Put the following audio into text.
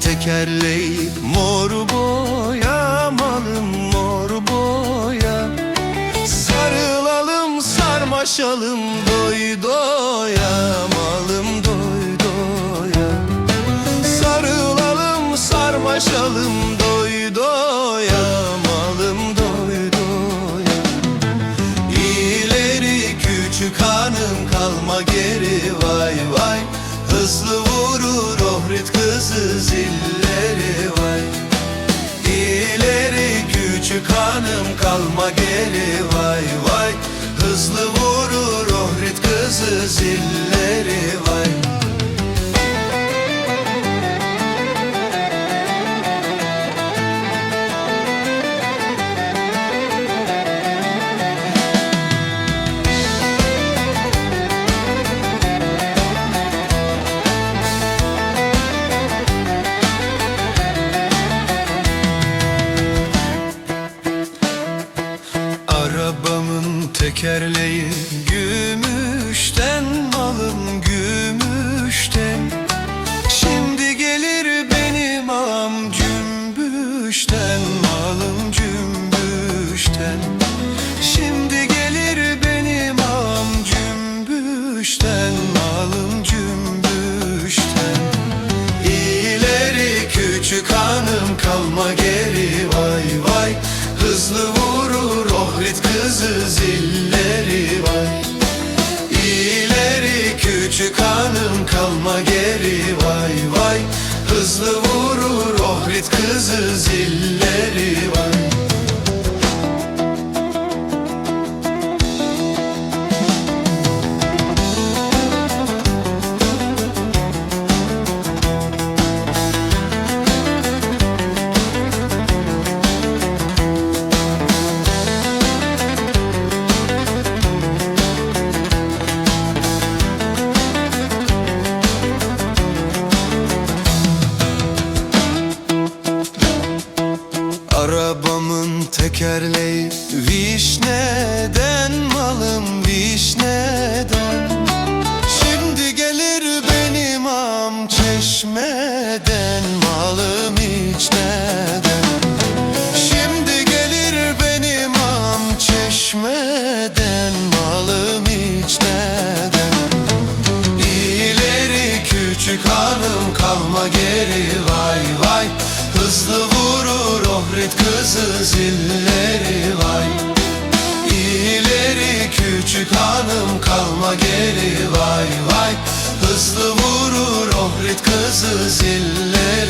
tekerleği Mor boyamalım mor boya. Sarılalım sarmaşalım doy doyamalım doy doya. Sarılalım sarmaşalım doy doyamalım doy doya. İleri küçük hanım kalma geri vay vay Hızlı vurur ohrit kızı zilleri vay. İleri küçük hanım kalma geri vay vay. Hızlı vurur ohrit kızı zilleri vay Arabamın tekerleği gümüşten malım gümüşten Şimdi gelir benim ağam cümbüşten malım cümbüşten. Şimdi gelir benim ağam cümbüşten küçük hanım kalma geri vay vay. Hızlı vurur ohrit kızı zilleri vay Tekerleği vişneden malım vişneden. Şimdi gelir benim am çeşmeden malım içmeden. Şimdi gelir benim am çeşmeden malım içmeden. İleri küçük hanım kalma geri vay vay. Hızlı vurur ohret kızı zilleri vay. İleri küçük hanım kalma geri vay vay. Hızlı vurur ohret kızı zilleri